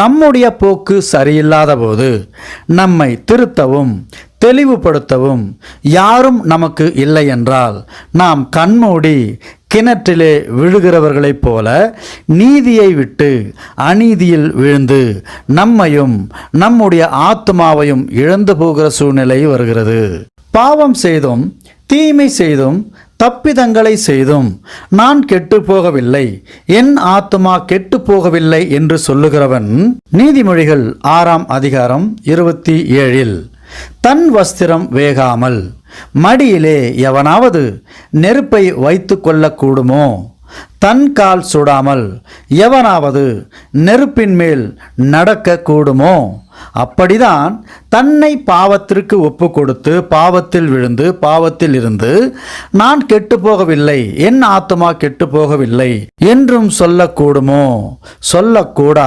நம்முடைய போக்கு சரியில்லாத போது நம்மை திருத்தவும் தெளிவுபடுத்தவும் யாரும் நமக்கு இல்லை என்றால் நாம் கண்மூடி கிணற்றிலே விழுகிறவர்களைப் போல நீதியை விட்டு அநீதியில் விழுந்து நம்மையும் நம்முடைய ஆத்மாவையும் இழந்து போகிற சூழ்நிலை வருகிறது. பாவம் செய்தும் தீமை செய்தும் தப்பிதங்களை செய்தும் நான் கெட்டு போகவில்லை என் ஆத்துமா கெட்டு போகவில்லை என்று சொல்லுகிறவன் நீதிமொழிகள் ஆறாம் அதிகாரம் இருபத்தி ஏழில் தன் வஸ்திரம் வேகாமல் மடியிலே எவனாவது நெருப்பை வைத்து கொள்ளக்கூடுமோ? தன் கால் சுடாமல் எவனாவது நெருப்பின் மேல் நடக்க கூடுமோ? அப்படிதான் தன்னை பாவத்திற்கு ஒப்பு கொடுத்து பாவத்தில் விழுந்து பாவத்தில் இருந்து நான் கெட்டு போகவில்லை என் ஆத்துமா கெட்டு போகவில்லை என்றும் சொல்லக்கூடுமோ? சொல்லக்கூடாது